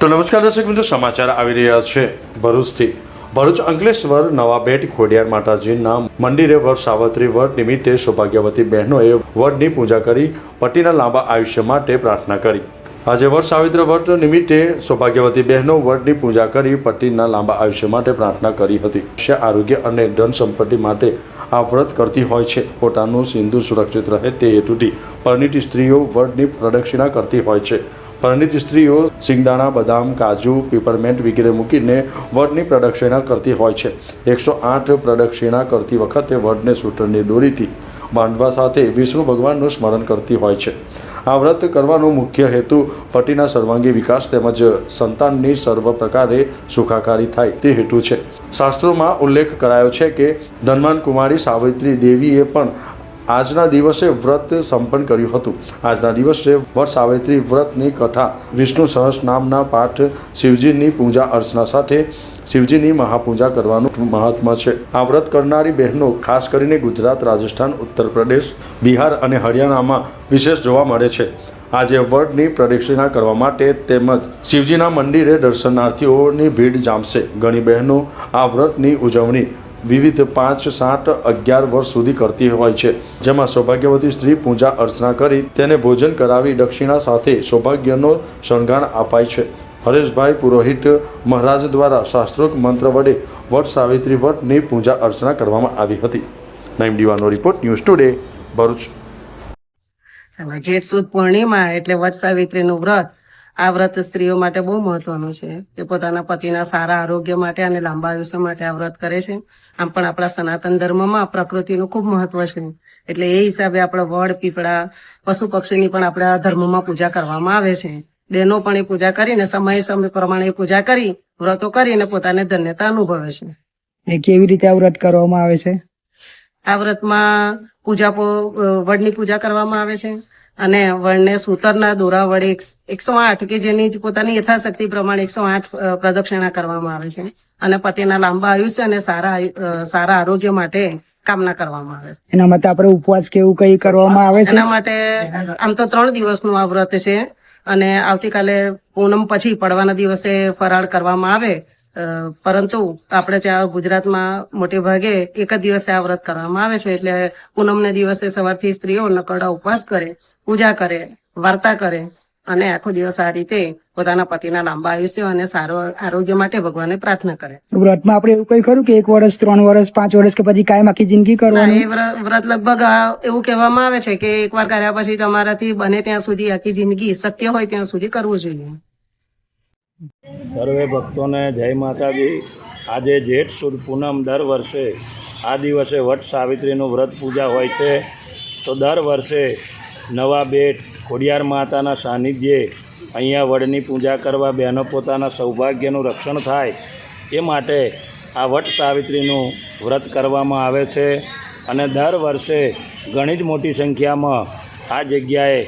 તો નમસ્કાર દર્શક મિત્રો, સમાચાર આવી રહ્યા છે ભરૂચથી. ભરૂચ અંકલેશ્વર નવા બેટ ખોડિયાર માતાજીના મંદિરે વડ સાવત્રી વડ નિમિત્તે સૌભાગ્યવતી બહેનોએ વડની પૂજા કરી, પતિના લાંબા આયુષ્ય માટે પ્રાર્થના કરી. આજે વડ સાવિત્ર વ્રત નિમિત્તે સૌભાગ્યવતી બહેનો વડની પૂજા કરી, પતિના લાંબા આયુષ્ય માટે પ્રાર્થના કરી હતી. આરોગ્ય અને ધન સંપત્તિ માટે આ વ્રત કરતી હોય છે. પોતાનું સિંદૂર સુરક્ષિત રહે તે હેતુથી પરિણીત સ્ત્રીઓ વડની પ્રદક્ષિણા કરતી હોય છે. પરિણીત સ્ત્રીઓ, સિંગદાણા, બદામ, કાજુ પીપરમેન્ટ વગેરે મૂકીને વડની પ્રદક્ષિણા કરતી હોય છે. એકસો આઠ પ્રદક્ષિણા કરતી વખતે વડને સૂટરની દોરીથી બાંધવા સાથે વિષ્ણુ ભગવાનનું સ્મરણ કરતી હોય છે. આ વ્રત કરવાનો મુખ્ય હેતુ પતિના સર્વાંગી વિકાસ તેમજ સંતાનની સર્વ પ્રકારે સુખાકારી થાય તે હેતુ છે. શાસ્ત્રોમાં ઉલ્લેખ કરાયો છે કે ધનવાન કુમારી સાવિત્રી દેવીએ પણ આજના દિવસે વ્રત સંપન્ન કર્યું હતું. આજના દિવસે વટ સાવિત્રી વ્રતની કથા, વિષ્ણુ સહસ નામના પાઠ, શિવજીની પૂજા અર્ચના સાથે શિવજીની મહાપૂજા કરવાનું મહાત્મા છે. આ વ્રત કરનારી બહેનો, ખાસ કરીને ગુજરાત, રાજસ્થાન, ઉત્તર પ્રદેશ, બિહાર અને હરિયાણામાં વિશેષ જોવા મળે છે. આજે વડની પ્રદક્ષિણા કરવા માટે તેમજ શિવજીના મંદિરે દર્શનાર્થીઓની ભીડ જામશે. ઘણી બહેનો આ વ્રતની ઉજવણી વિવિધ પાંચ, સાત, અગિયાર વર્ષ સુધી કરતી હોય છે. જેમાં સૌભાગ્યવતી સ્ત્રી પૂજા અર્ચના કરી તેને ભોજન કરાવી દક્ષિણા સાથે સૌભાગ્યનો શણગાર અપાય છે. હરેશભાઈ પુરોહિત મહારાજ દ્વારા શાસ્ત્રોક મંત્ર વડે વટ સાવિત્રી વટની પૂજા અર્ચના કરવામાં આવી હતી. નાઇમ દીવાનો રિપોર્ટ, ન્યૂઝ ટુડે, ભરૂચ. જેઠ સુદ પૂર્ણિમા એટલે વટ સાવિત્રીનું વ્રત આ વ્રત સ્ત્રીઓ માટે બહુ મહત્વનું છે કે પોતાના પતિના સારા આરોગ્ય માટે અને લાંબા આયુષ્ય માટે આ વ્રત કરે છે. આમ પણ આપણા સનાતન ધર્મમાં પ્રકૃતિનું ખૂબ મહત્વ છે. એટલે એ હિસાબે આપણે વડ પીપળા પશુ પક્ષીની પણ આપણા ધર્મમાં પૂજા કરવામાં આવે છે. બહેનો પણ એ પૂજા કરીને સમય સમય પ્રમાણે એ પૂજા કરી વ્રતો કરીને પોતાને ધન્યતા અનુભવે છે. એ કેવી રીતે આ વ્રત કરવામાં આવે છે? આ વ્રતમાં પૂજા વડની પૂજા કરવામાં આવે છે. અને વણને સૂતરના દોરા વડે એકસો આઠ કે જેની જ પોતાની યથાશક્તિ પ્રમાણે એકસો આઠ પ્રદક્ષિણા કરવામાં આવે છે. અને પતિના લાંબા આયુષ્ય અને સારા સારા આરોગ્ય માટે કામના કરવામાં આવે છે. એના માટે આપણે ઉપવાસ કે એવું કઈ કરવામાં આવે છે? એના માટે આમ તો ત્રણ દિવસનું આ વ્રત છે. અને આવતીકાલે પૂનમ પછી પડવાના દિવસે ફરાળ કરવામાં આવે. પરંતુ આપણે ત્યાં ગુજરાતમાં મોટે ભાગે એક જ દિવસે આ વ્રત કરવામાં આવે છે. એટલે પૂનમને દિવસે સવારથી સ્ત્રીઓ નકરડા ઉપવાસ કરે પૂજા કરે વાર્તા કરે અને આખો દિવસ આ રીતે પોતાના પતિના લાંબા આયુષ્ય અને સારો આરોગ્ય માટે ભગવાનને પ્રાર્થના કરે. વ્રતમાં આપણે એવું કઈ ખરું કે એક વર્ષ ત્રણ વર્ષ પાંચ વર્ષ કે પછી કાયમ આખી જિંદગી કરવાનું? વ્રત લગભગ એવું કહેવામાં આવે છે કે એકવાર કર્યા પછી તમારાથી બને ત્યાં સુધી આખી જિંદગી શક્ય હોય ત્યાં સુધી કરવું જોઈએ. સર્વે ભક્તોને જય માતાજી. આજે જેઠ સુદ પૂનમ દર વર્ષે, આ દિવસે વટ સાવિત્રીનું વ્રત પૂજા હોય છે. તો દર વર્ષે નવા બેટ ખોડિયાર માતાના સાનિધ્યે અહીંયા વડની પૂજા કરવા બહેનો પોતાના સૌભાગ્યનું રક્ષણ થાય એ માટે આ વટ સાવિત્રીનું વ્રત કરવામાં આવે છે. અને દર વર્ષે ઘણી જ મોટી સંખ્યામાં આ જગ્યાએ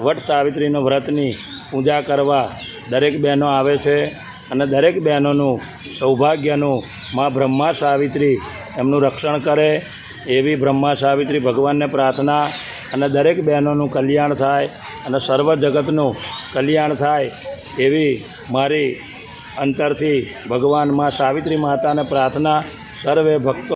વટ સાવિત્રીના વ્રતની પૂજા કરવા દરેક બહેનો આવે છે અને દરેક બહેનોનું સૌભાગ્યનું મા બ્રહ્મા સાવિત્રી એમનું રક્ષણ કરે એવી બ્રહ્મા સાવિત્રી ભગવાનને પ્રાર્થના અને દરેક બહેનોનું કલ્યાણ થાય અને સર્વ જગતનું કલ્યાણ થાય એવી મારી અંતરથી ભગવાન મા સાવિત્રી માતાને પ્રાર્થના. સર્વે ભક્તો